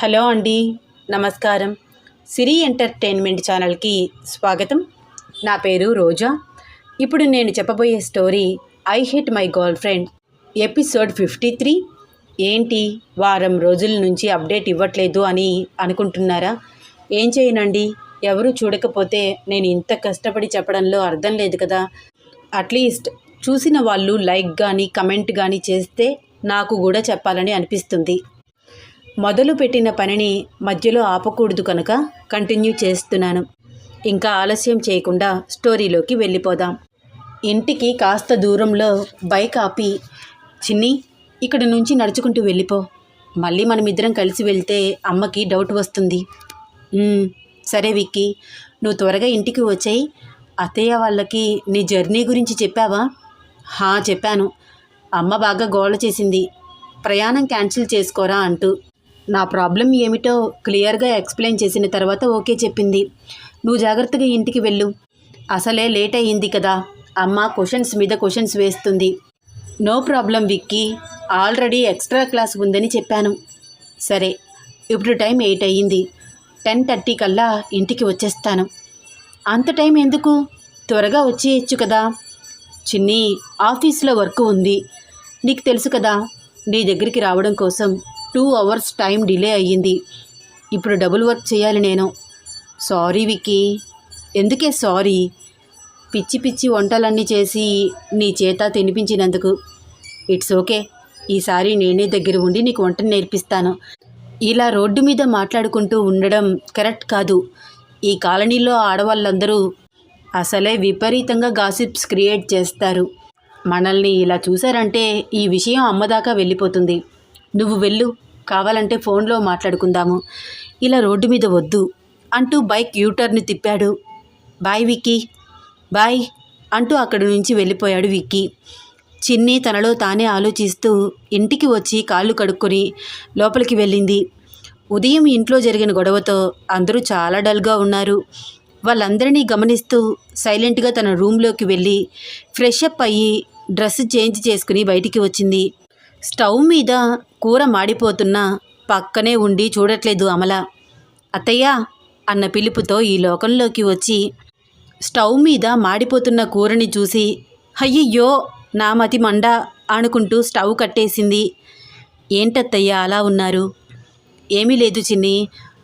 Hello అండి నమస్కారం. సిరి entertainment ఛానల్కి స్వాగతం. నా పేరు రోజా. ఇప్పుడు నేను చెప్పబోయే story I hate my girlfriend episode fifty three. ఏంటి వారం రోజుల నుంచి అప్డేట్ ఇవ్వట్లేదు అని అనుకుంటున్నారా? ఏం చేయనండి ఎవరు చూడకపోతే నేను ఇంత కష్టపడి చెప్పడంలో అర్థం లేదు కదా. అట్లీస్ట్ చూసిన వాళ్ళు లైక్ కానీ కమెంట్ కానీ చేస్తే నాకు కూడా చెప్పాలని అనిపిస్తుంది. మొదలు పెట్టిన పనిని మధ్యలో ఆపకూడదు కనుక కంటిన్యూ చేస్తున్నాను. ఇంకా ఆలస్యం చేయకుండా స్టోరీలోకి వెళ్ళిపోదాం. ఇంటికి కాస్త దూరంలో బైక్ ఆపి చిన్ని ఇక్కడ నుంచి నడుచుకుంటూ వెళ్ళిపో. మళ్ళీ మనమిద్దరం కలిసి వెళ్తే అమ్మకి డౌట్ వస్తుంది. సరే విక్కీ నువ్వు త్వరగా ఇంటికి వచ్చాయి. అత్తయ్య వాళ్ళకి నీ జర్నీ గురించి చెప్పావా? హా చెప్పాను. అమ్మ బాగా గోల చేసింది. ప్రయాణం క్యాన్సిల్ చేసుకోరా అంటూ నా ప్రాబ్లం ఏమిటో క్లియర్గా ఎక్స్ప్లెయిన్ చేసిన తర్వాత ఓకే చెప్పింది. నువ్వు జాగ్రత్తగా ఇంటికి వెళ్ళు. అసలే లేట్ అయ్యింది కదా. అమ్మ క్వశ్చన్స్ మీద క్వశ్చన్స్ వేస్తుంది. No problem Vicky. Already extra class ఉందని చెప్పాను. సరే ఇప్పుడు టైం ఎయిట్ అయ్యింది. టెన్ థర్టీ కల్లా ఇంటికి వచ్చేస్తాను. అంత టైం ఎందుకు? త్వరగా వచ్చేయచ్చు కదా. చిన్ని ఆఫీస్లో వర్క్ ఉంది. నీకు తెలుసు కదా నీ దగ్గరికి రావడం కోసం టూ అవర్స్ టైం డిలే అయ్యింది. ఇప్పుడు డబుల్ వర్క్ చేయాలి నేను. సారీ విక్కీ. ఎందుకే సారీ? పిచ్చి పిచ్చి వంటలన్నీ చేసి నీ చేత తినిపించినందుకు. It's okay. ఈసారి నేనే దగ్గర ఉండి నీకు వంట నేర్పిస్తాను. ఇలా రోడ్డు మీద మాట్లాడుకుంటూ ఉండడం కరెక్ట్ కాదు. ఈ కాలనీలో ఆడవాళ్ళందరూ అసలే విపరీతంగా గాసిప్స్ క్రియేట్ చేస్తారు. మనల్ని ఇలా చూశారంటే ఈ విషయం అమ్మదాకా వెళ్ళిపోతుంది. నువ్వు వెళ్ళు కావాలంటే ఫోన్లో మాట్లాడుకుందాము. ఇలా రోడ్డు మీద వద్దు అంటూ బైక్ యూటర్న్ తిప్పాడు. బాయ్ విక్కీ. బాయ్ అంటూ అక్కడి నుంచి వెళ్ళిపోయాడు విక్కీ. చిన్ని తనలో తానే ఆలోచిస్తూ ఇంటికి వచ్చి కాళ్ళు కడుక్కొని లోపలికి వెళ్ళింది. ఉదయం ఇంట్లో జరిగిన గొడవతో అందరూ చాలా డల్గా ఉన్నారు. వాళ్ళందరినీ గమనిస్తూ సైలెంట్గా తన రూమ్లోకి వెళ్ళి ఫ్రెష్ అప్ అయ్యి డ్రెస్ చేంజ్ చేసుకుని బయటికి వచ్చింది. స్టవ్ మీద కూర మాడిపోతున్నా పక్కనే ఉండి చూడట్లేదు అమల. అత్తయ్య! అన్న పిలుపుతో ఈ లోకంలోకి వచ్చి స్టవ్ మీద మాడిపోతున్న కూరని చూసి అయ్యయ్యో! నా మతి మండ అనుకుంటూ స్టవ్ కట్టేసింది. ఏంటత్తయ్య అలా ఉన్నారు? ఏమీ లేదు చిన్ని.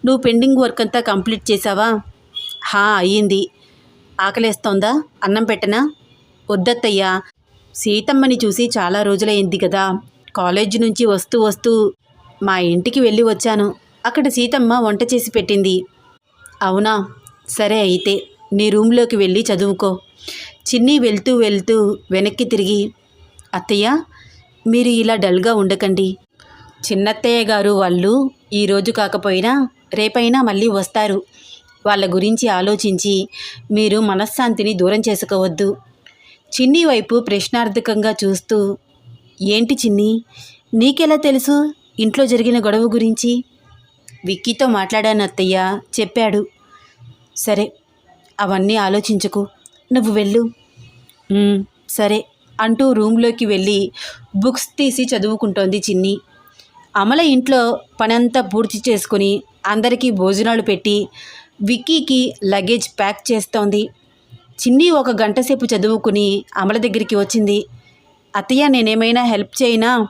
నువ్వు పెండింగ్ వర్క్ అంతా కంప్లీట్ చేసావా హా అయ్యింది. ఆకలేస్తోందా? అన్నం పెట్టనా? వద్దత్తయ్యా. సీతమ్మని చూసి చాలా రోజులైంది కదా. కాలేజ్ నుంచి వస్తూ వస్తూ మా ఇంటికి వెళ్ళి వచ్చాను. అక్కడ సీతమ్మ వంట చేసి పెట్టింది. అవునా? సరే అయితే నీ రూమ్లోకి వెళ్ళి చదువుకో. చిన్ని వెళ్తూ వెళ్తూ వెనక్కి తిరిగి అత్తయ్య మీరు ఇలా డల్గా ఉండకండి. చిన్నత్తయ్య గారు వాళ్ళు ఈరోజు కాకపోయినా రేపైనా మళ్ళీ వస్తారు. వాళ్ళ గురించి ఆలోచించి మీరు మనశ్శాంతిని దూరం చేసుకోవద్దు. చిన్ని వైపు ప్రశ్నార్థకంగా చూస్తూ ఏంటి చిన్ని? నీకెలా తెలుసు ఇంట్లో జరిగిన గొడవ గురించి? విక్కీతో మాట్లాడాను అత్తయ్య చెప్పాడు. సరే అవన్నీ ఆలోచించకు. నువ్వు వెళ్ళు. సరే అంటూ రూమ్లోకి వెళ్ళి బుక్స్ తీసి చదువుకుంటోంది చిన్ని. అమల ఇంట్లో పనంతా పూర్తి చేసుకుని అందరికీ భోజనాలు పెట్టి విక్కీకి లగేజ్ ప్యాక్ చేస్తోంది. చిన్ని ఒక గంట సేపు చదువుకుని అమల దగ్గరికి వచ్చింది. అత్తయ్య నేనేమైనా హెల్ప్ చేయనా?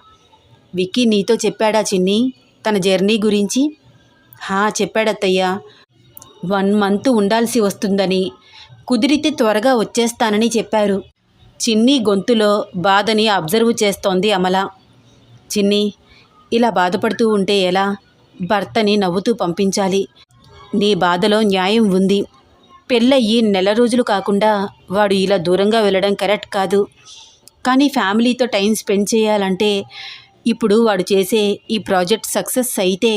విక్కీ నీతో చెప్పాడా చిన్ని? తన జర్నీ గురించి? హా చెప్పాడత్తయ్య. వన్ మంత్ ఉండాల్సి వస్తుందని. కుదిరితే త్వరగా వచ్చేస్తానని చెప్పారు. చిన్ని గొంతులో బాధని అబ్జర్వ్ చేస్తోంది అమల. చిన్ని ఇలా బాధపడుతూ ఉంటే ఎలా? భర్తని నవ్వుతూ పంపించాలి. నీ బాధలో న్యాయం ఉంది. పెళ్ళయ్యి నెల రోజులు కాకుండా వాడు ఇలా దూరంగా వెళ్ళడం కరెక్ట్ కాదు. కానీ ఫ్యామిలీతో టైం స్పెండ్ చేయాలంటే ఇప్పుడు వాడు చేసే ఈ ప్రాజెక్ట్ సక్సెస్ అయితే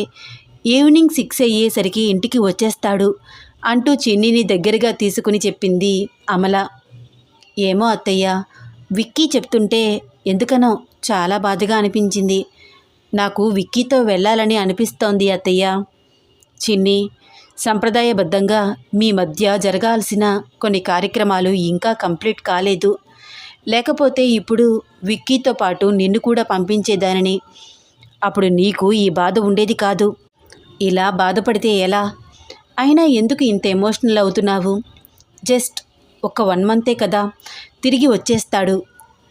ఈవినింగ్ సిక్స్ అయ్యేసరికి ఇంటికి వచ్చేస్తాడు అంటూ చిన్నిని దగ్గరగా తీసుకుని చెప్పింది అమల. ఏమో అత్తయ్య విక్కీ చెప్తుంటే ఎందుకనో చాలా బాధగా అనిపించింది. నాకు విక్కీతో వెళ్ళాలని అనిపిస్తోంది అత్తయ్య. చిన్ని సంప్రదాయబద్ధంగా మీ మధ్య జరగాల్సిన కొన్ని కార్యక్రమాలు ఇంకా కంప్లీట్ కాలేదు. లేకపోతే ఇప్పుడు విక్కీతో పాటు నిన్ను కూడా పంపించేదానని. అప్పుడు నీకు ఈ బాధ ఉండేది కాదు. ఇలా బాధపడితే ఎలా? అయినా ఎందుకు ఇంత ఎమోషనల్ అవుతున్నావు? జస్ట్ ఒక వన్ మంతే కదా. తిరిగి వచ్చేస్తాడు.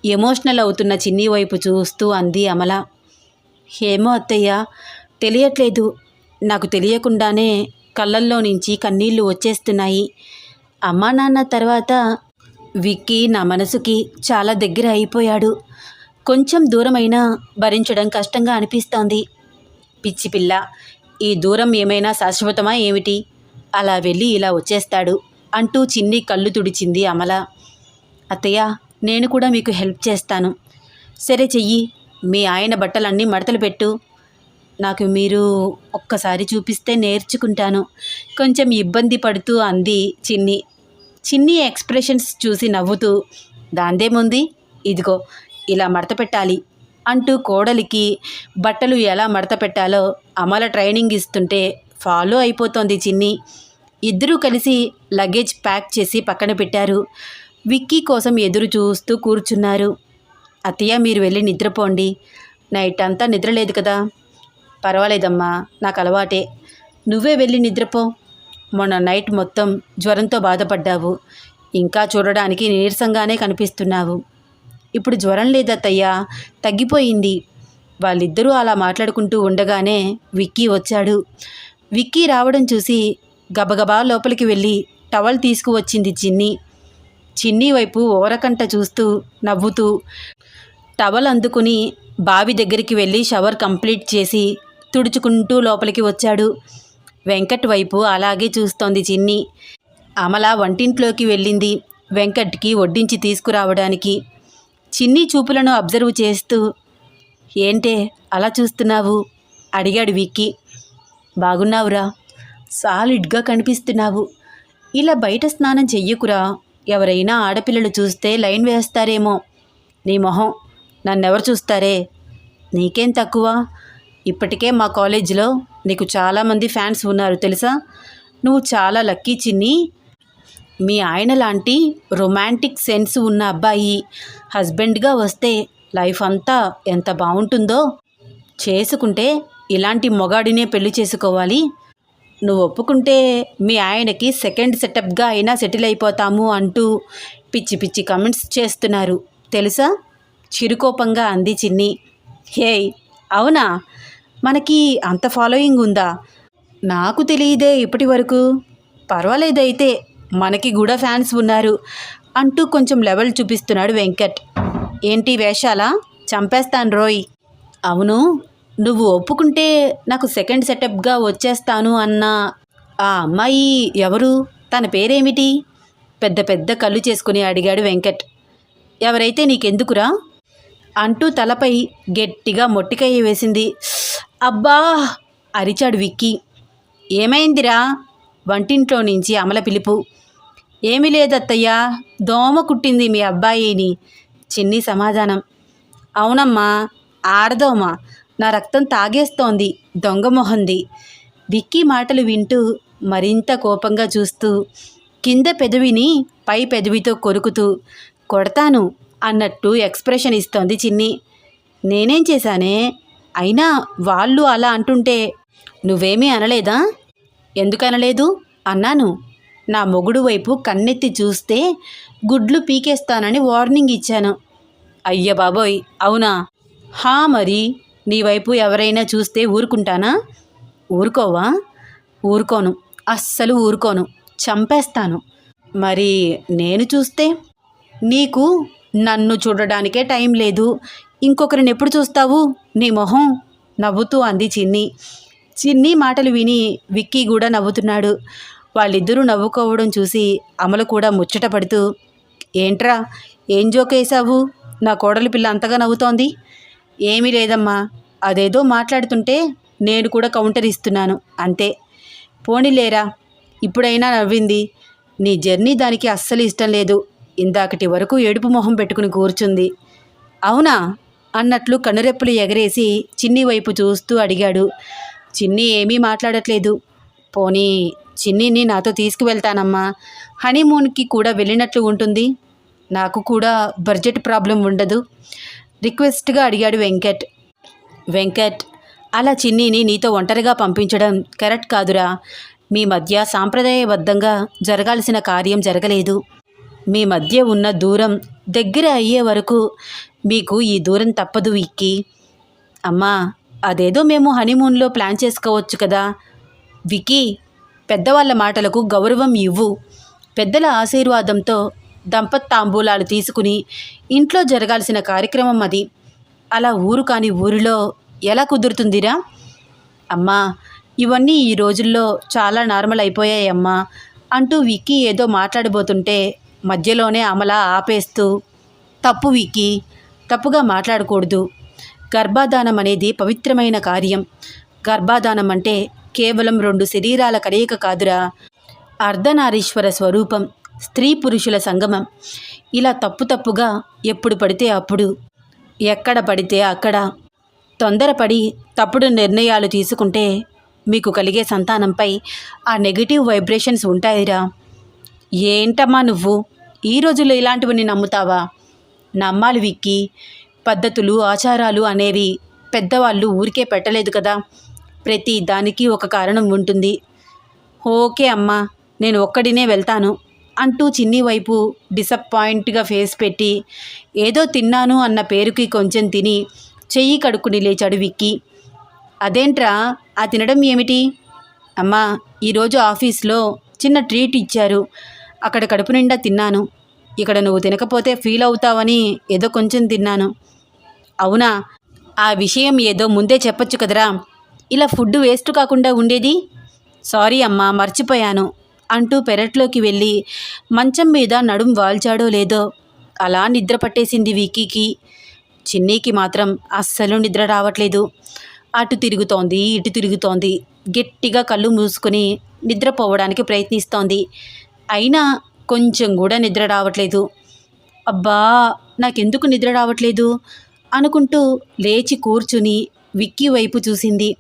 ఎమోషనల్ అవుతున్న చిన్ని వైపు చూస్తూ అంది అమల. ఏమో అత్తయ్య తెలియట్లేదు. నాకు తెలియకుండానే కళ్ళల్లో నుంచి కన్నీళ్ళు వచ్చేస్తున్నాయి. అమ్మా నాన్న తర్వాత విక్కీ నా మనసుకి చాలా దగ్గర అయిపోయాడు. కొంచెం దూరమైనా భరించడం కష్టంగా అనిపిస్తోంది. పిచ్చి పిల్ల ఈ దూరం ఏమైనా శాశ్వతమా ఏమిటి? అలా వెళ్ళి ఇలా వచ్చేస్తాడు అంటూ చిన్ని కళ్ళు తుడిచింది అమల. అత్తయ్య నేను కూడా మీకు హెల్ప్ చేస్తాను. సరే చెయ్యి మీ ఆయన బట్టలన్నీ మడతలు పెట్టు. నాకు మీరు ఒక్కసారి చూపిస్తే నేర్చుకుంటాను. కొంచెం ఇబ్బంది పడుతూ అంది చిన్ని. చిన్ని ఎక్స్ప్రెషన్స్ చూసి నవ్వుతూ దాందేముంది ఇదిగో ఇలా మడత పెట్టాలి అంటూ కోడలికి బట్టలు ఎలా మడత పెట్టాలో అమల ట్రైనింగ్ ఇస్తుంటే ఫాలో అయిపోతోంది చిన్ని. ఇద్దరూ కలిసి లగేజ్ ప్యాక్ చేసి పక్కన పెట్టారు. విక్కీ కోసం ఎదురు చూస్తూ కూర్చున్నారు. అత్తయ్య మీరు వెళ్ళి నిద్రపోండి. నైట్ అంతా నిద్రలేదు కదా. పర్వాలేదమ్మా నాకు అలవాటే. నువ్వే వెళ్ళి నిద్రపో. మొన్న నైట్ మొత్తం జ్వరంతో బాధపడ్డావు. ఇంకా చూడడానికి నీరసంగానే కనిపిస్తున్నావు. ఇప్పుడు జ్వరం లేదత్తయ్యా తగ్గిపోయింది. వాళ్ళిద్దరూ అలా మాట్లాడుకుంటూ ఉండగానే విక్కీ వచ్చాడు. విక్కీ రావడం చూసి గబగబా లోపలికి వెళ్ళి టవల్ తీసుకువచ్చింది చిన్ని. చిన్ని వైపు ఓరకంట చూస్తూ నవ్వుతూ టవల్ అందుకుని బావి దగ్గరికి వెళ్ళి షవర్ కంప్లీట్ చేసి తుడుచుకుంటూ లోపలికి వచ్చాడు. వెంకట్ వైపు అలాగే చూస్తోంది చిన్ని. అమల వంటింట్లోకి వెళ్ళింది. వెంకట్కి వడ్డించి తీసుకురావడానికి. చిన్ని చూపులను అబ్జర్వ్ చేస్తూ ఏంటే అలా చూస్తున్నావు? అడిగాడు విక్కీ. బాగున్నావురా. సాలిడ్గా కనిపిస్తున్నావు. ఇలా బయట స్నానం చెయ్యకురా. ఎవరైనా ఆడపిల్లలు చూస్తే లైన్ వేస్తారేమో. నీ మొహం నన్నెవరు చూస్తారే? నీకేం తక్కువ? ఇప్పటికే మా కాలేజీలో నీకు చాలామంది ఫ్యాన్స్ ఉన్నారు తెలుసా? నువ్వు చాలా లక్కీ చిన్ని. మీ ఆయన లాంటి రొమాంటిక్ సెన్స్ ఉన్న అబ్బాయి హస్బెండ్గా వస్తే లైఫ్ అంతా ఎంత బాగుంటుందో? చేసుకుంటే ఇలాంటి మొగాడినే పెళ్ళి చేసుకోవాలి. నువ్వు ఒప్పుకుంటే మీ ఆయనకి సెకండ్ సెటప్గా అయినా సెటిల్ అయిపోతాము అంటూ పిచ్చి పిచ్చి కమెంట్స్ చేస్తున్నారు తెలుసా? చిరుకోపంగా అంది చిన్ని. హేయ్ అవునా? మనకి అంత ఫాలోయింగ్ ఉందా? నాకు తెలియదే ఇప్పటి వరకు పర్వాలేదైతే మనకి కూడా ఫ్యాన్స్ ఉన్నారు అంటూ కొంచెం లెవెల్ చూపిస్తున్నాడు వెంకట్. ఏంటి వేషాలా? చంపేస్తాను రోయ్. అవును నువ్వు ఒప్పుకుంటే నాకు సెకండ్ సెటప్గా వచ్చేస్తాను అన్న ఆ అమ్మాయి ఎవరు? తన పేరేమిటి? పెద్ద పెద్ద కళ్ళు చేసుకుని అడిగాడు వెంకట్. ఎవరైతే నీకెందుకురా? అంటూ తలపై గట్టిగా మొట్టికాయ వేసింది. అబ్బా! అరిచాడు విక్కీ. ఏమైందిరా? వంటింట్లో నుంచి అమల పిలుపు. ఏమీ లేదత్తయ్యా దోమ కుట్టింది మీ అబ్బాయిని. చిన్ని సమాధానం. అవునమ్మా ఆడదోమ. నా రక్తం తాగేస్తోంది దొంగ మొహంది. విక్కీ మాటలు వింటూ మరింత కోపంగా చూస్తూ కింద పెదవిని పై పెదవితో కొరుకుతూ కొడతాను అన్నట్టు ఎక్స్ప్రెషన్ ఇస్తోంది చిన్ని. నేనేం చేశానే? అయినా వాళ్ళు అలా అంటుంటే నువ్వేమీ అనలేదా? ఎందుకు అనలేదు అన్నాను. నా మొగుడు వైపు కన్నెత్తి చూస్తే గుడ్లు పీకేస్తానని వార్నింగ్ ఇచ్చాను. అయ్య బాబోయ్ అవునా? హా మరి నీ వైపు ఎవరైనా చూస్తే ఊరుకుంటానా? ఊరుకోవా? ఊరుకోను. అస్సలు ఊరుకోను. చంపేస్తాను. మరి నేను చూస్తే? నీకు నన్ను చూడడానికే టైం లేదు. ఇంకొకరిని ఎప్పుడు చూస్తావు? నీ మొహం నవ్వుతూ అంది చిన్ని. చిన్ని మాటలు విని విక్కీ కూడా నవ్వుతున్నాడు. వాళ్ళిద్దరూ నవ్వుకోవడం చూసి అమలు కూడా ముచ్చట పడుతూ ఏంట్రా? ఏం జోకేశావు నా కోడలి పిల్ల అంతగా నవ్వుతోంది. ఏమీ లేదమ్మా. అదేదో మాట్లాడుతుంటే నేను కూడా కౌంటర్ ఇస్తున్నాను. అంతే. పోనీలేరా ఇప్పుడైనా నవ్వింది. నీ జర్నీ దానికి అస్సలు ఇష్టం లేదు. ఇందాకటి వరకు ఏడుపు మొహం పెట్టుకుని కూర్చుంది. అవునా? అన్నట్లు కనురెప్పులు ఎగరేసి చిన్ని వైపు చూస్తూ అడిగాడు. చిన్ని ఏమీ మాట్లాడట్లేదు. పోనీ చిన్నిని నాతో తీసుకువెళ్తానమ్మా. హనీమూన్కి కూడా వెళ్ళినట్లు ఉంటుంది. నాకు కూడా బడ్జెట్ ప్రాబ్లం ఉండదు. రిక్వెస్ట్గా అడిగాడు వెంకట్. వెంకట్ అలా చిన్నీని నీతో ఒంటరిగా పంపించడం కరెక్ట్ కాదురా. మీ మధ్య సాంప్రదాయబద్ధంగా జరగాల్సిన కార్యం జరగలేదు. మీ మధ్య ఉన్న దూరం దగ్గర అయ్యే వరకు మీకు ఈ దూరం తప్పదు విక్కీ. అమ్మా అదేదో మేము హనీమూన్లో ప్లాన్ చేసుకోవచ్చు కదా. వికీ పెద్దవాళ్ళ మాటలకు గౌరవం ఇవ్వు. పెద్దల ఆశీర్వాదంతో దంపత్ తాంబూలాలు తీసుకుని ఇంట్లో జరగాల్సిన కార్యక్రమం అది. అలా ఊరు కాని ఊరిలో ఎలా కుదురుతుందిరా? అమ్మా ఇవన్నీ ఈ రోజుల్లో చాలా నార్మల్ అయిపోయాయమ్మా అంటూ విక్కీ ఏదో మాట్లాడబోతుంటే మధ్యలోనే అమల ఆపేస్తూ తప్పు విక్కీ తప్పుగా మాట్లాడకూడదు. గర్భాధానం అనేది పవిత్రమైన కార్యం. గర్భాధానం అంటే కేవలం రెండు శరీరాల కలయిక కాదురా. అర్ధనారీశ్వర స్వరూపం స్త్రీ పురుషుల సంగమం. ఇలా తప్పు తప్పుగా ఎప్పుడు పడితే అప్పుడు. ఎక్కడ పడితే అక్కడ. తొందరపడి తప్పుడు నిర్ణయాలు తీసుకుంటే మీకు కలిగే సంతానంపై ఆ నెగిటివ్ వైబ్రేషన్స్ ఉంటాయిరా. ఏంటమ్మా నువ్వు? ఈ రోజుల్లో ఇలాంటివన్నీ నమ్ముతావా? నమ్మాలి విక్కి. పద్ధతులు ఆచారాలు అనేవి పెద్దవాళ్ళు ఊరికే పెట్టలేదు కదా. ప్రతి దానికి ఒక కారణం ఉంటుంది. ఓకే అమ్మా నేను ఒక్కడినే వెళ్తాను అంటూ చిన్ని వైపు డిసప్పాయింట్గా ఫేస్ పెట్టి ఏదో తిన్నాను అన్న పేరుకి కొంచెం తిని చెయ్యి కడుక్కుని లేచాడు విక్కి. అదేంట్రా ఆ తినడం ఏమిటి? అమ్మా ఈరోజు ఆఫీస్లో చిన్న ట్రీట్ ఇచ్చారు. అక్కడ కడుపు నిండా తిన్నాను. ఇక్కడ నువ్వు తినకపోతే ఫీల్ అవుతావని ఏదో కొంచెం తిన్నాను. అవునా? ఆ విషయం ఏదో ముందే చెప్పొచ్చు కదరా. ఇలా ఫుడ్ వేస్ట్ కాకుండా ఉండేది? సారీ అమ్మా మర్చిపోయాను అంటూ పెరట్లోకి వెళ్ళి మంచం మీద నడుం వాల్చాడో లేదో అలా నిద్ర పట్టేసింది విక్కీకి. చిన్నీకి మాత్రం అస్సలు నిద్ర రావట్లేదు. అటు తిరుగుతోంది ఇటు తిరుగుతోంది. గట్టిగా కళ్ళు మూసుకొని నిద్రపోవడానికి ప్రయత్నిస్తోంది. అయినా కొంచెం కూడా నిద్ర రావట్లేదు. అబ్బా నాకెందుకు నిద్ర రావట్లేదు? అనుకుంటూ లేచి కూర్చుని విక్కీ వైపు చూసింది.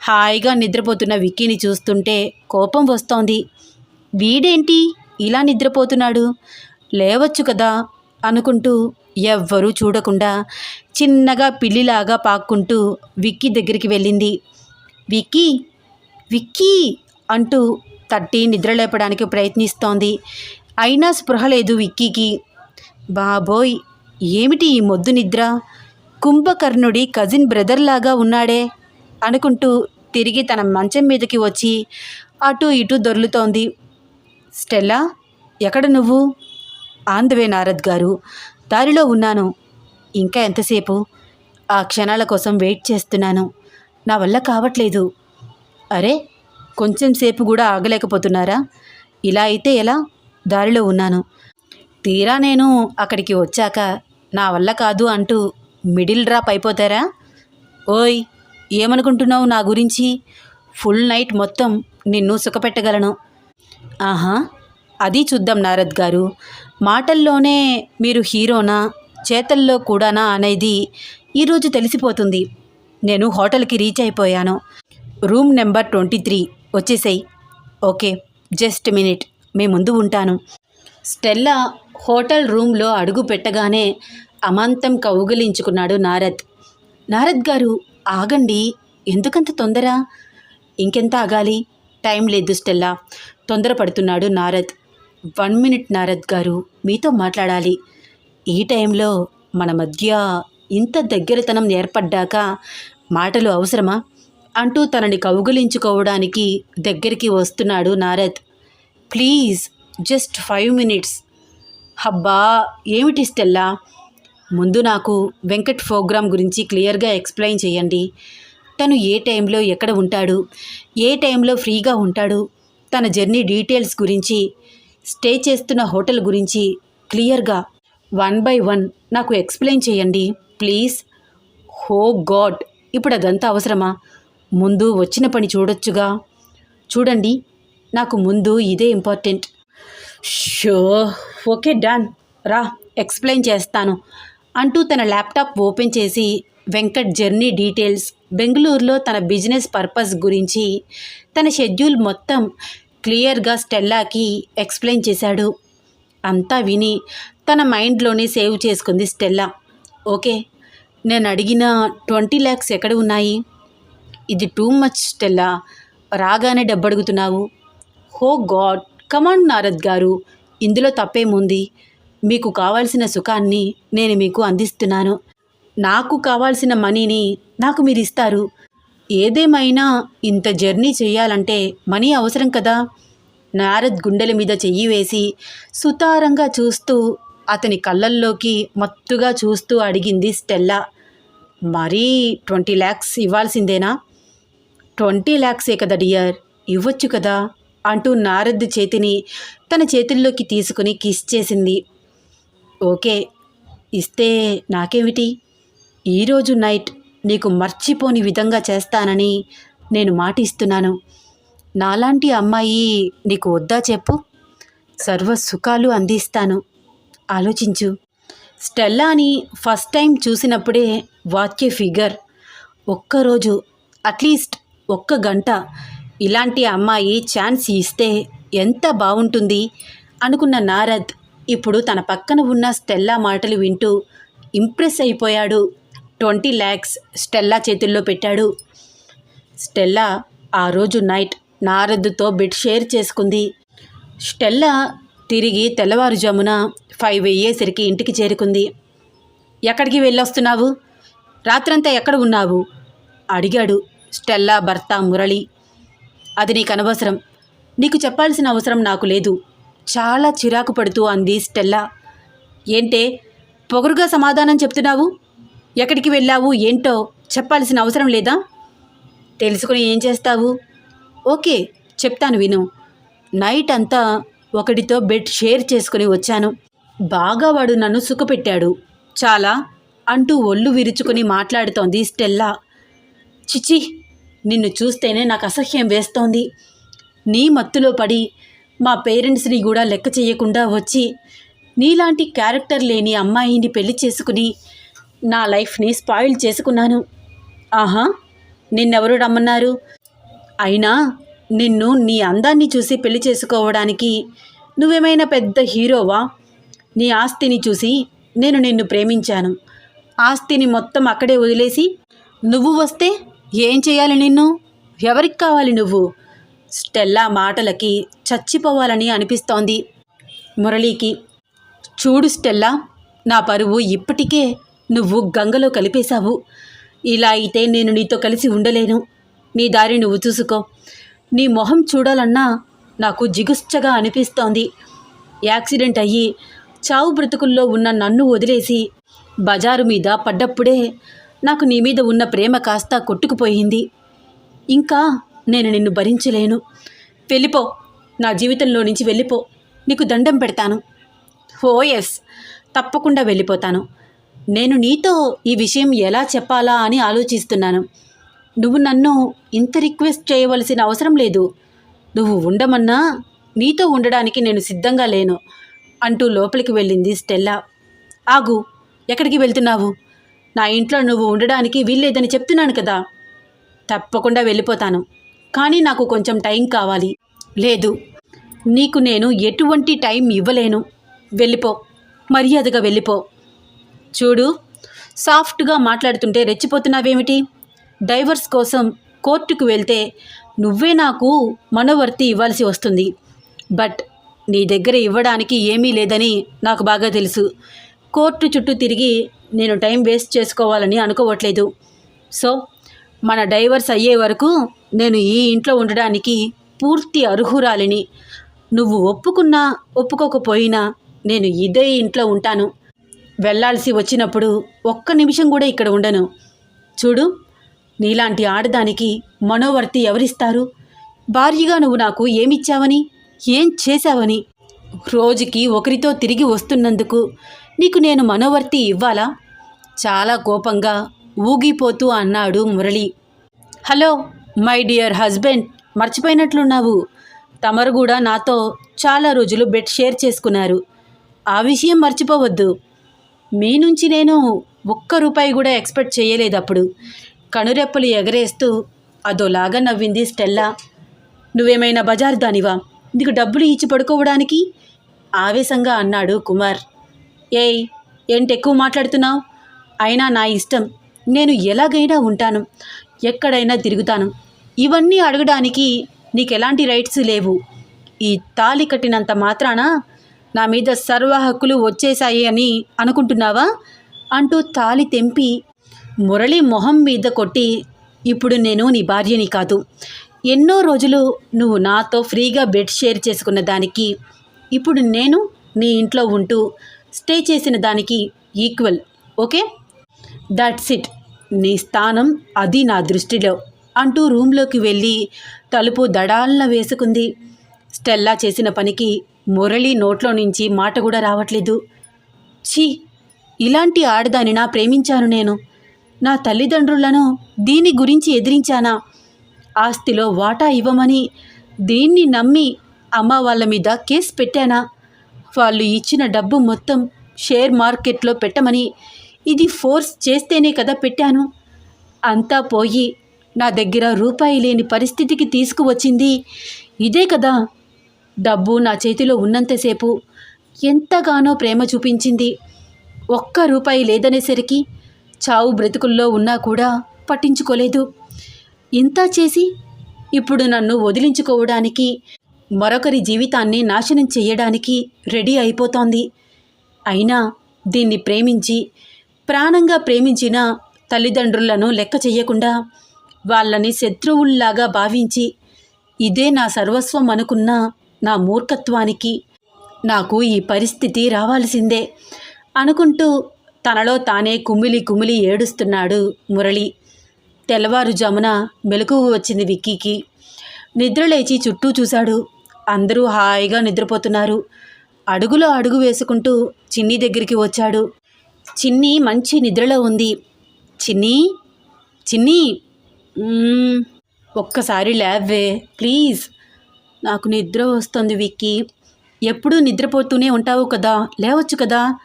హాయిగా నిద్రపోతున్న విక్కీని చూస్తుంటే కోపం వస్తోంది. వీడేంటి ఇలా నిద్రపోతున్నాడు? లేవచ్చు కదా అనుకుంటూ ఎవ్వరూ చూడకుండా చిన్నగా పిల్లిలాగా పాక్కుంటూ విక్కీ దగ్గరికి వెళ్ళింది. విక్కీ విక్కీ అంటూ తట్టి నిద్రలేపడానికి ప్రయత్నిస్తోంది. అయినా స్పృహ లేదు విక్కీకి. బాబోయ్ ఏమిటి ఈ మొద్దు నిద్ర? కుంభకర్ణుడి కజిన్ బ్రదర్లాగా ఉన్నాడే అనుకుంటూ తిరిగి తన మంచం మీదకి వచ్చి అటు ఇటు దొర్లుతోంది. స్టెల్లా ఎక్కడ నువ్వు? ఆంధవే నారద్ గారు దారిలో ఉన్నాను. ఇంకా ఎంతసేపు? ఆ క్షణాల కోసం వెయిట్ చేస్తున్నాను. నా వల్ల కావట్లేదు. అరే కొంచెం సేపు కూడా ఆగలేకపోతున్నారా? ఇలా అయితే ఎలా? దారిలో ఉన్నాను. తీరా నేను అక్కడికి వచ్చాక నా వల్ల కాదు అంటూ మిడిల్ డ్రాప్ అయిపోతారా? ఓయ్ ఏమనుకుంటున్నావు నా గురించి? ఫుల్ నైట్ మొత్తం నిన్ను సుఖపెట్టగలను. ఆహా అది చూద్దాం నారద్ గారు. మాటల్లోనే మీరు హీరోనా చేతల్లో కూడానా అనేది ఈరోజు తెలిసిపోతుంది. నేను హోటల్కి రీచ్ అయిపోయాను. రూమ్ నెంబర్ ట్వంటీ త్రీ వచ్చేసాయి. Okay just minute. మీ ముందు ఉంటాను. స్టెల్లా హోటల్ రూమ్లో అడుగు పెట్టగానే అమాంతం కౌగిలించుకున్నాడు నారద్. నారద్ గారు ఆగండి ఎందుకంత తొందర? ఇంకెంత ఆగాలి? టైం లేదు స్టెల్లా తొందరపడుతున్నాడు నారద్. వన్ మినిట్ నారద్ గారు మీతో మాట్లాడాలి. ఈ టైంలో మన మధ్య ఇంత దగ్గరతనం ఏర్పడ్డాక మాటలు అవసరమా? అంటూ తనని కౌగులించుకోవడానికి దగ్గరికి వస్తున్నాడు Narad. Please just five minutes. హబ్బా ఏమిటి స్టెల్లా? ముందు నాకు వెంకట్ ప్రోగ్రామ్ గురించి క్లియర్గా ఎక్స్ప్లెయిన్ చేయండి. తను ఏ టైంలో ఎక్కడ ఉంటాడు? ఏ టైంలో ఫ్రీగా ఉంటాడు? తన జర్నీ డీటెయిల్స్ గురించి స్టే చేస్తున్న హోటల్ గురించి క్లియర్గా వన్ బై వన్ నాకు ఎక్స్ప్లెయిన్ చేయండి ప్లీజ్. హో గాడ్ ఇప్పుడు అదంతా అవసరమా? ముందు వచ్చిన పని చూడొచ్చుగా. చూడండి నాకు ముందు ఇదే ఇంపార్టెంట్. So okay done. రా ఎక్స్ప్లెయిన్ చేస్తాను. అంటూ తన ల్యాప్టాప్ ఓపెన్ చేసి వెంకట్ జర్నీ డీటెయిల్స్ బెంగళూరులో తన బిజినెస్ పర్పస్ గురించి తన షెడ్యూల్ మొత్తం క్లియర్గా స్టెల్లాకి ఎక్స్ప్లెయిన్ చేశాడు. అంతా విని తన మైండ్లోనే సేవ్ చేసుకుంది స్టెల్లా. ఓకే నేను అడిగిన ట్వంటీ ల్యాక్స్ ఎక్కడ ఉన్నాయి? ఇది టూ మచ్ స్టెల్లా. రాగానే డబ్బడుగుతున్నావు. హో గాడ్! కమాండ్ నారద్ గారు! ఇందులో తప్పేముంది? మీకు కావాల్సిన సుఖాన్ని నేను మీకు అందిస్తున్నాను. నాకు కావాల్సిన మనీని నాకు మీరు ఇస్తారు ఏదేమైనా ఇంత జర్నీ చేయాలంటే మనీ అవసరం కదా? నారద్ గుండెల మీద చెయ్యి వేసి సుతారంగా చూస్తూ అతని కళ్ళల్లోకి మత్తుగా చూస్తూ అడిగింది స్టెల్లా. మరీ ట్వంటీ ల్యాక్స్ ఇవ్వాల్సిందేనా? ట్వంటీ ల్యాక్సే కదా డియర్! ఇవ్వచ్చు కదా? అంటూ నారద్దు చేతిని తన చేతుల్లోకి తీసుకుని కిస్ చేసింది. ఓకే ఇస్తే నాకేమిటి? ఈరోజు నైట్ నీకు మర్చిపోని విధంగా చేస్తానని నేను మాట ఇస్తున్నాను నాలాంటి అమ్మాయి నీకు వద్దా చెప్పు? సర్వ సుఖాలు అందిస్తాను. ఆలోచించు. స్టెల్లాని ఫస్ట్ టైం చూసినప్పుడే వాక్య ఫిగర్. ఒక్కరోజు అట్లీస్ట్ ఒక్క గంట ఇలాంటి అమ్మాయి ఛాన్స్ ఇస్తే ఎంత బాగుంటుంది? అనుకున్న నారద్ ఇప్పుడు తన పక్కన ఉన్న స్టెల్లా మాటలు వింటూ ఇంప్రెస్ అయిపోయాడు. ట్వంటీ ల్యాక్స్ స్టెల్లా చేతుల్లో పెట్టాడు. స్టెల్లా ఆ రోజు నైట్ నారద్తో బెడ్ షేర్ చేసుకుంది. స్టెల్లా తిరిగి తెల్లవారుజామున ఫైవ్ అయ్యేసరికి ఇంటికి చేరుకుంది. ఎక్కడికి వెళ్ళొస్తున్నావు? రాత్రంతా ఎక్కడ ఉన్నావు? అడిగాడు స్టెల్లా భర్త మురళి. అది నీకు అనవసరం నీకు చెప్పాల్సిన అవసరం నాకు లేదు. చాలా చిరాకు పడుతూ అంది స్టెల్లా. ఏంటే? పొగరుగా సమాధానం చెప్తున్నావు? ఎక్కడికి వెళ్ళావు? ఏంటో చెప్పాల్సిన అవసరం లేదా? తెలుసుకుని ఏం చేస్తావు? ఓకే చెప్తాను విను. నైట్ అంతా ఒకడితో బెడ్ షేర్ చేసుకుని వచ్చాను. బాగా వాడు నన్ను సుఖపెట్టాడు. చాలా అంటూ ఒళ్ళు విరుచుకుని మాట్లాడుతోంది స్టెల్లా. చిచి నిన్ను చూస్తేనే నాకు అసహ్యం వేస్తోంది. నీ మత్తులో పడి మా పేరెంట్స్ని కూడా లెక్క చేయకుండా వచ్చి నీలాంటి క్యారెక్టర్ లేని అమ్మాయిని పెళ్ళి చేసుకుని నా లైఫ్ని స్పాయిల్ చేసుకున్నాను. ఆహా నిన్నెవరు రమ్మన్నారు? అయినా నిన్ను నీ అందాన్ని చూసి పెళ్ళి చేసుకోవడానికి నువ్వేమైనా పెద్ద హీరోవా? నీ ఆస్తిని చూసి నేను నిన్ను ప్రేమించాను. ఆస్తిని మొత్తం అక్కడే వదిలేసి నువ్వు వస్తే ఏం చేయాలి నిన్ను? ఎవరికి కావాలి నువ్వు? స్టెల్లా మాటలకి చచ్చిపోవాలని అనిపిస్తోంది మురళీకి. చూడు స్టెల్లా నా పరువు ఇప్పటికే నువ్వు గంగలో కలిపేశావు. ఇలా అయితే నేను నీతో కలిసి ఉండలేను. నీ దారి నువ్వు చూసుకో. నీ మొహం చూడాలన్నా నాకు జిగుచ్చగా అనిపిస్తోంది. యాక్సిడెంట్ అయ్యి చావు బ్రతుకుల్లో ఉన్న నన్ను వదిలేసి బజారు మీద పడ్డప్పుడే నాకు నీ మీద ఉన్న ప్రేమ కాస్త కొట్టుకుపోయింది. ఇంకా నేను నిన్ను భరించలేను. వెళ్ళిపో. నా జీవితంలో నుంచి వెళ్ళిపో. నీకు దండం పెడతాను. Oh yes. తప్పకుండా వెళ్ళిపోతాను. నేను నీతో ఈ విషయం ఎలా చెప్పాలా అని ఆలోచిస్తున్నాను. నువ్వు నన్ను ఇంత రిక్వెస్ట్ చేయవలసిన అవసరం లేదు. నువ్వు ఉండమన్నా నీతో ఉండడానికి నేను సిద్ధంగా లేను. అంటూ లోపలికి వెళ్ళింది స్టెల్లా. ఆగు. ఎక్కడికి వెళ్తున్నావు? నా ఇంట్లో నువ్వు ఉండడానికి వీల్లేదని చెప్తున్నాను కదా. తప్పకుండా వెళ్ళిపోతాను. కానీ నాకు కొంచెం టైం కావాలి. లేదు. నీకు నేను ఎటువంటి టైం ఇవ్వలేను. వెళ్ళిపో. మర్యాదగా వెళ్ళిపో. చూడు సాఫ్ట్గా మాట్లాడుతుంటే రెచ్చిపోతున్నావేమిటి? డైవర్స్ కోసం కోర్టుకు వెళ్తే నువ్వే నాకు మనోవర్తి ఇవ్వాల్సి వస్తుంది. బట్ నీ దగ్గర ఇవ్వడానికి ఏమీ లేదని నాకు బాగా తెలుసు. కోర్టు చుట్టూ తిరిగి నేను టైం వేస్ట్ చేసుకోవాలని అనుకోవట్లేదు. సో మన డైవర్స్ అయ్యే వరకు నేను ఈ ఇంట్లో ఉండడానికి పూర్తి అర్హురాలిని. నువ్వు ఒప్పుకున్నా ఒప్పుకోకపోయినా నేను ఇదే ఇంట్లో ఉంటాను. వెళ్ళాల్సి వచ్చినప్పుడు ఒక్క నిమిషం కూడా ఇక్కడ ఉండను. చూడు నీలాంటి ఆడదానికి మనోవర్తి ఎవరిస్తారు? భార్యగా నువ్వు నాకు ఏమిచ్చావని ఏం చేశావని? రోజుకి ఒకరితో తిరిగి వస్తున్నందుకు నీకు నేను మనోవర్తి ఇవ్వాలా? చాలా కోపంగా ఊగిపోతూ అన్నాడు Murali. Hello my dear husband మర్చిపోయినట్లున్నావు. తమరు కూడా నాతో చాలా రోజులు బెడ్ షేర్ చేసుకున్నారు. ఆ విషయం మర్చిపోవద్దు. మీ నుంచి నేను ఒక్క రూపాయి కూడా ఎక్స్పెక్ట్ చేయలేదు అప్పుడు కనురెప్పలు ఎగరేస్తూ అదోలాగా నవ్వింది స్టెల్లా. నువ్వేమైనా బజార్ దానివా నీకు డబ్బులు ఇచ్చి పడుకోవడానికి? ఆవేశంగా అన్నాడు కుమార్. ఏయ్ ఏంటి ఎక్కువ మాట్లాడుతున్నావు? అయినా నా ఇష్టం. నేను ఎలాగైనా ఉంటాను. ఎక్కడైనా తిరుగుతాను. ఇవన్నీ అడగడానికి నీకు ఎలాంటి రైట్స్ లేవు. ఈ తాళి కట్టినంత మాత్రాన? నా మీద సర్వ హక్కులు వచ్చేశాయి అని అనుకుంటున్నావా? అంటూ తాళి తెంపి మురళి మొహం మీద కొట్టి ఇప్పుడు నేను నీ భార్యని కాదు. ఎన్నో రోజులు నువ్వు నాతో ఫ్రీగా బెడ్ షేర్ చేసుకున్న దానికి ఇప్పుడు నేను నీ ఇంట్లో ఉంటూ స్టే చేసిన దానికి ఈక్వల్ ఓకే? దట్స్ ఇట్ నీ స్థానం అది నా దృష్టిలో అంటూ రూమ్లోకి వెళ్ళి తలుపు దడాలన వేసుకుంది. స్టెల్లా చేసిన పనికి మురళి నోట్లో నుంచి మాట కూడా రావట్లేదు. ఛీ! ఇలాంటి ఆడదాని నా ప్రేమించాను నేను. నా తల్లిదండ్రులను దీని గురించి ఎదిరించానా? ఆస్తిలో వాటా ఇవ్వమని దీన్ని నమ్మి అమ్మ వాళ్ళ మీద కేసు పెట్టానా? వాళ్ళు ఇచ్చిన డబ్బు మొత్తం షేర్ మార్కెట్లో పెట్టమని ఇది ఫోర్స్ చేస్తేనే కదా పెట్టాను. అంతా పోయి నా దగ్గర రూపాయి లేని పరిస్థితికి తీసుకువచ్చింది. ఇదే కదా. డబ్బు నా చేతిలో ఉన్నంతసేపు ఎంతగానో ప్రేమ చూపించింది. ఒక్క రూపాయి లేదనేసరికి చావు బ్రతుకుల్లో ఉన్నా కూడా పట్టించుకోలేదు. ఇంత చేసి ఇప్పుడు నన్ను వదిలించుకోవడానికి మరొకరి జీవితాన్ని నాశనం చేయడానికి రెడీ అయిపోతోంది. అయినా దీన్ని ప్రేమించి ప్రాణంగా ప్రేమించిన తల్లిదండ్రులను లెక్క చేయకుండా వాళ్ళని శత్రువుల్లాగా భావించి ఇదే నా సర్వస్వం అనుకున్న నా మూర్ఖత్వానికి నాకు ఈ పరిస్థితి రావాల్సిందే అనుకుంటూ తనలో తానే కుమిలి కుమిలి ఏడుస్తున్నాడు మురళి. తెల్లవారుజామున మెలకువ వచ్చింది విక్కీకి. నిద్రలేచి చుట్టూ చూశాడు. అందరూ హాయిగా నిద్రపోతున్నారు. అడుగులో అడుగు వేసుకుంటూ చిన్ని దగ్గరికి వచ్చాడు. చిన్ని మంచి నిద్రలో ఉంది. చిన్ని? చిన్ని? ఒక్కసారి లేవే ప్లీజ్. నాకు నిద్ర వస్తుంది విక్కీ. ఎప్పుడూ నిద్రపోతూనే ఉంటావు కదా లేవచ్చు కదా?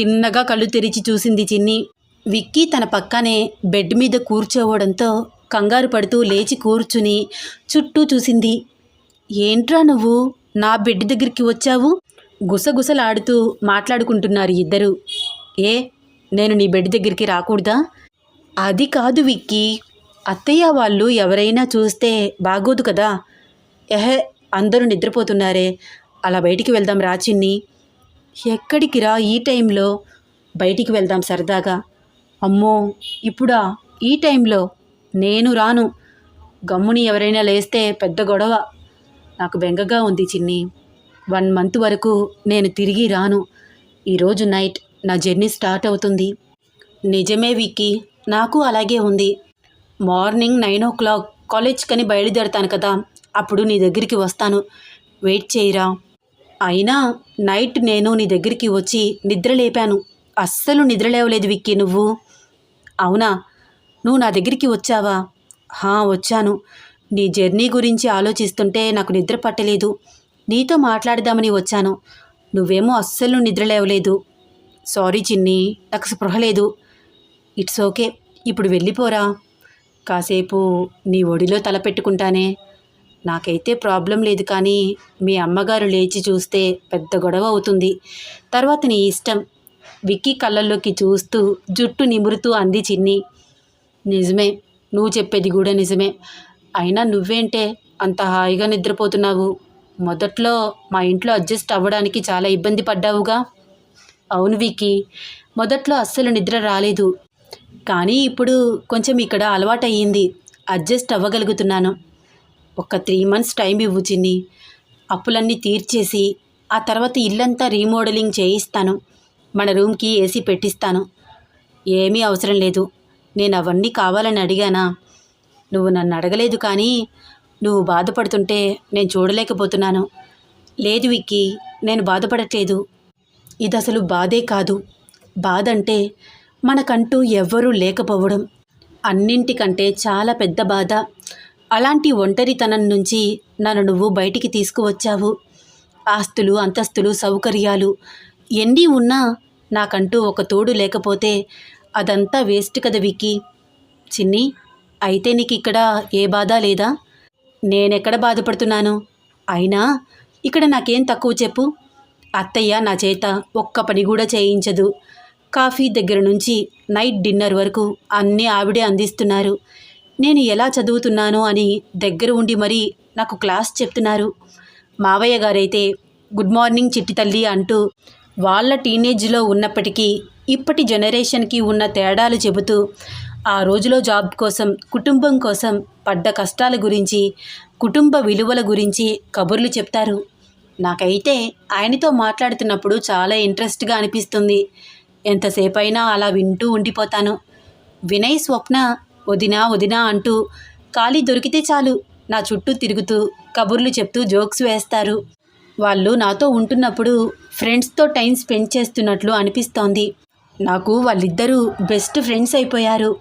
చిన్నగా కళ్ళు తెరిచి చూసింది చిన్ని. విక్కీ తన పక్కనే బెడ్ మీద కూర్చోవడంతో కంగారు పడుతూ లేచి కూర్చుని చుట్టూ చూసింది. ఏంట్రా నువ్వు? నా బిడ్డ దగ్గరికి వచ్చావు? గుసగుసలాడుతూ మాట్లాడుకుంటున్నారు ఇద్దరు. ఏ నేను నీ బిడ్డ దగ్గరికి రాకూడదా? అది కాదు విక్కీ. అత్తయ్య వాళ్ళు ఎవరైనా చూస్తే బాగోదు కదా. ఎహే అందరూ నిద్రపోతున్నారే. అలా బయటికి వెళ్దాం రా చిన్ని. ఎక్కడికి రా ఈ టైంలో? బయటికి వెళ్దాం సరదాగా. అమ్మో ఇప్పుడా? ఈ టైంలో? నేను రాను. గమ్ముని ఎవరైనా లేస్తే పెద్ద గొడవ. నాకు బెంగగా ఉంది చిన్ని. వన్ మంత్ వరకు నేను తిరిగి రాను. ఈరోజు నైట్ నా జర్నీ స్టార్ట్ అవుతుంది. నిజమే విక్కీ నాకు అలాగే ఉంది. మార్నింగ్ నైన్ ఓ క్లాక్ కాలేజ్కని బయలుదేరతాను కదా అప్పుడు నీ దగ్గరికి వస్తాను. వెయిట్ చేయరా. అయినా నైట్ నేను నీ దగ్గరికి వచ్చి నిద్ర లేపాను. అస్సలు నిద్ర లేవలేదు విక్కీ నువ్వు. అవునా? నువ్వు నా దగ్గరికి వచ్చావా? హా వచ్చాను. నీ జర్నీ గురించి ఆలోచిస్తుంటే నాకు నిద్ర పట్టలేదు. నీతో మాట్లాడదామని వచ్చాను. నువ్వేమో అస్సలు నిద్ర లేవలేదు. సారీ చిన్ని నాకు స్పృహ లేదు. ఇట్స్ ఓకే ఇప్పుడు వెళ్ళిపోరా. కాసేపు నీ ఒడిలో తలపెట్టుకుంటానే నాకైతే ప్రాబ్లం లేదు కానీ మీ అమ్మగారు లేచి చూస్తే పెద్ద గొడవ అవుతుంది. తర్వాత నీ ఇష్టం. విక్కీ కళ్ళల్లోకి చూస్తూ జుట్టు నిమురుతూ అంది చిన్ని. నిజమే నువ్వు చెప్పేది కూడా నిజమే. అయినా నువ్వేంటే అంత హాయిగా నిద్రపోతున్నావు? మొదట్లో మా ఇంట్లో అడ్జస్ట్ అవ్వడానికి చాలా ఇబ్బంది పడ్డావుగా. అవును విక్కీ మొదట్లో అస్సలు నిద్ర రాలేదు. కానీ ఇప్పుడు కొంచెం ఇక్కడ అలవాటయ్యింది అడ్జస్ట్ అవ్వగలుగుతున్నాను. ఒక త్రీ మంత్స్ టైం ఇవ్వు చిన్ని. అప్పులన్నీ తీర్చేసి ఆ తర్వాత ఇల్లంతా రీమోడలింగ్ చేయిస్తాను. మన రూమ్కి ఏసీ పెట్టిస్తాను. ఏమీ అవసరం లేదు. నేను అవన్నీ కావాలని అడిగానా? నువ్వు నన్ను అడగలేదు కానీ నువ్వు బాధపడుతుంటే నేను చూడలేకపోతున్నాను. లేదు విక్కీ నేను బాధపడట్లేదు. ఇది అసలు బాధే కాదు. బాధ అంటే మనకంటూ ఎవ్వరూ లేకపోవడం. అన్నింటికంటే చాలా పెద్ద బాధ. అలాంటి ఒంటరితనం నుంచి నన్ను నువ్వు బయటికి తీసుకువచ్చావు. ఆస్తులు అంతస్తులు సౌకర్యాలు ఎన్ని ఉన్నా నాకంటూ ఒక తోడు లేకపోతే అదంతా వేస్ట్ కదా విక్కీ. చిన్ని అయితే నీకు ఇక్కడ ఏ బాధ లేదా? నేనెక్కడ బాధపడుతున్నాను? అయినా ఇక్కడ నాకేం తక్కువ చెప్పు. అత్తయ్య నా చేత ఒక్క పని కూడా చేయించదు. కాఫీ దగ్గర నుంచి నైట్ డిన్నర్ వరకు అన్నీ ఆవిడే అందిస్తున్నారు. నేను ఎలా చదువుతున్నానో అని దగ్గర ఉండి మరీ నాకు క్లాస్ చెప్తున్నారు. మావయ్య గారైతే గుడ్ మార్నింగ్ చిట్టి తల్లి అంటూ వాళ్ళ టీనేజ్లో ఉన్నప్పటికీ ఇప్పటి జనరేషన్కి ఉన్న తేడాలు చెబుతూ ఆ రోజులో జాబ్ కోసం కుటుంబం కోసం పడ్డ కష్టాల గురించి కుటుంబ విలువల గురించి కబుర్లు చెప్తారు. నాకైతే ఆయనతో మాట్లాడుతున్నప్పుడు చాలా ఇంట్రెస్ట్గా అనిపిస్తుంది. ఎంతసేపైనా అలా వింటూ ఉండిపోతాను. వినయ్ స్వప్న వదినా వదినా అంటూ ఖాళీ దొరికితే చాలు. నా చుట్టూ తిరుగుతూ కబుర్లు చెప్తూ జోక్స్ వేస్తారు. వాళ్ళు నాతో ఉంటున్నప్పుడు ఫ్రెండ్స్తో టైం స్పెండ్ చేస్తున్నట్లు అనిపిస్తోంది. నాకు వాళ్ళిద్దరూ బెస్ట్ ఫ్రెండ్స్ అయిపోయారు.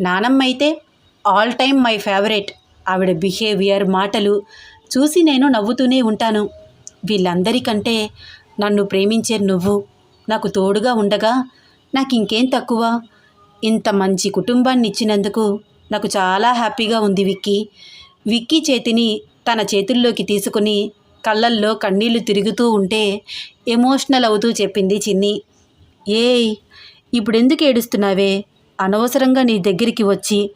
నానమ్మ అయితే ఆల్ టైమ్ మై ఫేవరెట్ ఆవిడ బిహేవియర్ మాటలు చూసి నేను నవ్వుతూనే ఉంటాను. వీళ్ళందరికంటే నన్ను ప్రేమించే నువ్వు నాకు తోడుగా ఉండగా నాకు ఇంకేం తక్కువ? ఇంత మంచి కుటుంబాన్ని ఇచ్చినందుకు నాకు చాలా హ్యాపీగా ఉంది విక్కీ. విక్కీ చేతిని తన చేతుల్లోకి తీసుకుని కళ్ళల్లో కన్నీళ్ళు తిరుగుతూ ఉంటే ఎమోషనల్ అవుతూ చెప్పింది చిన్ని. ఏయ్ ఇప్పుడెందుకు ఏడుస్తున్నావే? అనవసరంగా నీ దగ్గరికి వచ్చి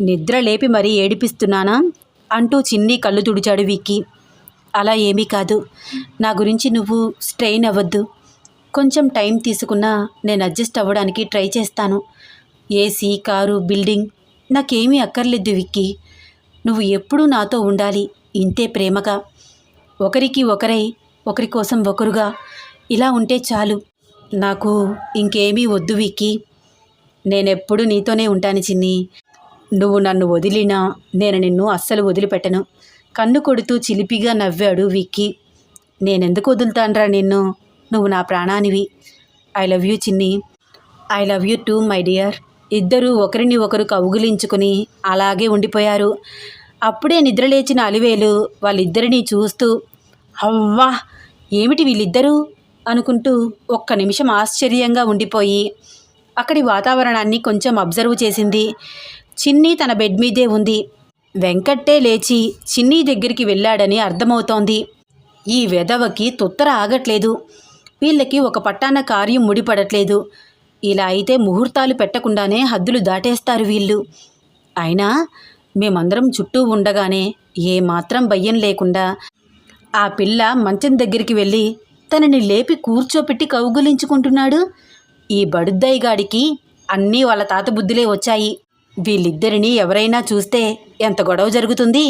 నిద్ర లేపి మరీ ఏడిపిస్తున్నానా? అంటూ చిన్ని కళ్ళు తుడిచాడు విక్కీ. అలా ఏమీ కాదు. నా గురించి నువ్వు స్ట్రెయిన్ అవ్వద్దు. కొంచెం టైం తీసుకున్నా నేను అడ్జస్ట్ అవ్వడానికి ట్రై చేస్తాను. ఏసీ కారు బిల్డింగ్ నాకేమీ అక్కర్లేదు విక్కీ. నువ్వు ఎప్పుడూ నాతో ఉండాలి. ఇంతే ప్రేమగా. ఒకరికి ఒకరై ఒకరి కోసం ఒకరుగా. ఇలా ఉంటే చాలు. నాకు ఇంకేమీ వద్దు విక్కీ. నేనెప్పుడు నీతోనే ఉంటాను చిన్ని. నువ్వు నన్ను వదిలినా నేను నిన్ను అస్సలు వదిలిపెట్టను. కన్ను కొడుతూ చిలిపిగా నవ్వాడు విక్కీ. నేనెందుకు వదులుతానరా నిన్ను? నువ్వు నా ప్రాణానివి. I love you Chinni. I love you too my dear. ఇద్దరూ ఒకరిని ఒకరు కౌగులించుకుని అలాగే ఉండిపోయారు. అప్పుడే నిద్రలేచిన అలివేలు వాళ్ళిద్దరినీ చూస్తూ అవ్వా! ఏమిటి వీళ్ళిద్దరూ? అనుకుంటూ ఒక్క నిమిషం ఆశ్చర్యంగా ఉండిపోయి అక్కడి వాతావరణాన్ని కొంచెం అబ్జర్వ్ చేసింది. చిన్ని తన బెడ్ మీదే ఉంది. వెంకట్టే లేచి చిన్ని దగ్గరికి వెళ్ళాడని అర్థమవుతోంది. ఈ వెధవకి తొత్తర ఆగట్లేదు. వీళ్ళకి ఒక పట్టాన కార్యం ముడిపడట్లేదు. ఇలా అయితే ముహూర్తాలు పెట్టకుండానే హద్దులు దాటేస్తారు వీళ్ళు. అయినా మేమందరం చుట్టూ ఉండగానే ఏమాత్రం భయం లేకుండా ఆ పిల్ల మంచం దగ్గరికి వెళ్ళి తనని లేపి కూర్చోపెట్టి కౌగులించుకుంటున్నాడు. ఈ బడుద్దాయి గాడికి అన్నీ వాళ్ళ తాత బుద్ధులే వచ్చాయి. వీళ్ళిద్దరిని ఎవరైనా చూస్తే ఎంత గొడవ జరుగుతుంది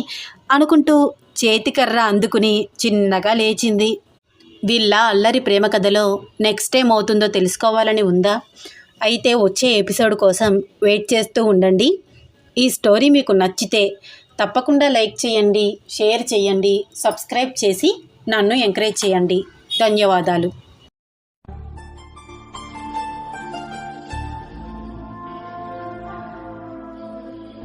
అనుకుంటూ చేతికర్ర అందుకుని చిన్నగా లేచింది. వీళ్ళ అల్లరి ప్రేమ కథలో నెక్స్ట్ టైం అవుతుందో తెలుసుకోవాలని ఉందా? అయితే వచ్చే ఎపిసోడ్ కోసం వెయిట్ చేస్తూ ఉండండి. ఈ స్టోరీ మీకు నచ్చితే తప్పకుండా లైక్ చేయండి షేర్ చేయండి సబ్స్క్రైబ్ చేసి నన్ను ఎంకరేజ్ చేయండి. ధన్యవాదాలు.